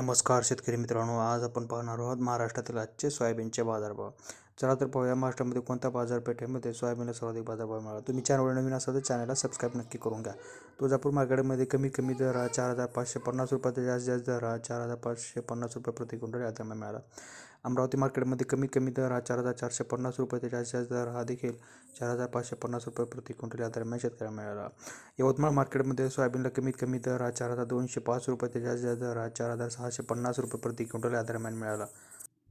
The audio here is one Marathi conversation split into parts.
नमस्कार शेतकरी मित्रांनो आज आपण पाहणार आहोत महाराष्ट्रातील आजचे सोयाबीनचे बाजारभाव. चला तर पाहूया महाराष्ट्रामध्ये कोणत्या बाजारपेठेमध्ये सोयाबीनला सर्वाधिक बाजारभाव मिळाला. तुम्ही चॅनलवर नवीन असाल तर चॅनलला सबस्क्राईब नक्की करून घ्या. तुळजापूर मार्केटमध्ये कमी कमी दर हा चार हजार पाचशे पन्नास रुपयाचा जास्त जास्त दर हा चार हजार पाचशे पन्नास रुपये प्रति क्विंटल या दरम्यान मिळाला. अमरावती मार्केटमध्ये कमी कमी दर हा चार हजार चारशे पन्नास रुपयाचा जास्त जास्त दर हा देखील चार हजार पाचशे पन्नास रुपये प्रति क्विंटल या दरम्यान शेतकऱ्याला मिळाला. यवतमाळ मार्केटमध्ये सोयाबीनला कमीत कमी दर हा चार हजार दोनशे पाच रुपये ते जास्त जास्त दर हा चार हजार सहाशे पन्नास रुपये प्रति क्विंटल या दरम्यान मिळाला.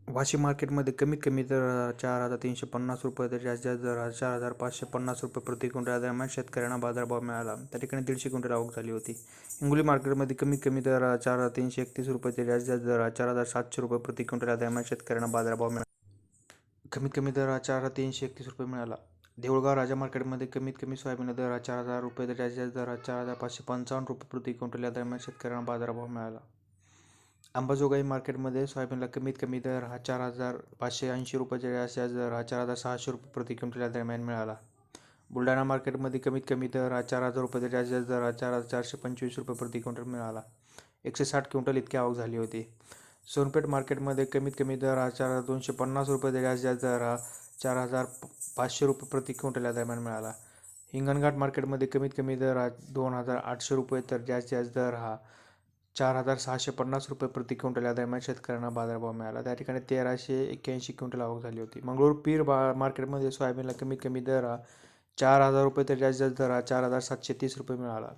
वाशिम मार्केटमध्ये कमीत कमी दर चार हजार तीनशे पन्नास रुपये तर जास्त जास्त दर चार हजार पाचशे पन्नास रुपये प्रति क्विंटल दरम्यान शेतकऱ्यांना बाजारभाव मिळाला. त्या ठिकाणी दीडशे क्विंटल आवक झाली होती. हिंगोली मार्केटमध्ये कमीत कमी दर चार हजार तीनशे एकतीस रुपये ते जास्त जास्त दर चार हजार सातशे रुपये प्रति क्विंटल दरम्यान शेतकऱ्यांना बाजारभाव मिळाला. कमीत कमी दर चार हजार तीनशे एकतीस रुपये मिळाला. देऊळगाव राजा मार्केटमध्ये कमीत कमी सोयाबीन दर चार हजार रुपये तर जास्तीत जास्त दर चार हजार पाचशे पंचावन्न रुपये प्रति क्विंटल या दरम्यान शेतकऱ्यांना बाजारभाव मिळाला. अंबाजोगाई मार्केटमध्ये सोयाबीनला कमीत कमी दर हा चार हजार पाचशे ऐंशी रुपयाच्या असा दर हा चार हजार सहाशे रुपये प्रति क्विंटल दरम्यान मिळाला. बुलढाणा मार्केटमध्ये कमीत कमी दर हा चार हजार रुपये जास्तीत दर हा चार हजार चारशे पंचवीस रुपये प्रति क्विंटल मिळाला. एकशे साठ क्विंटल इतकी आवक झाली होती. सोनपेठ मार्केटमध्ये कमीत कमी दर हा चार हजार दोनशे पन्नास रुपये जास्तीत दर हा चार हजार पाचशे रुपये प्रति क्विंटल दरम्यान मिळाला. हिंगणघाट मार्केटमध्ये कमीत कमी दर हा दोन हजार आठशे रुपये तर जास्तीत जास्त दर हा चार हजार सहाशे पन्नास रुपये प्रति क्विंटल या दरम्यान शेतकऱ्यांना बाजारभाव मिळाला. त्या ठिकाणी तेराशे एक्क्याऐंशी क्विंटल आवक झाली होती. मंगळूर पीर बा मार्केटमध्ये सोयाबीनला कमीत कमी दर चार हजार रुपये तर जास्तीत जास्त दर चार हजार सातशे तीस रुपये मिळाला.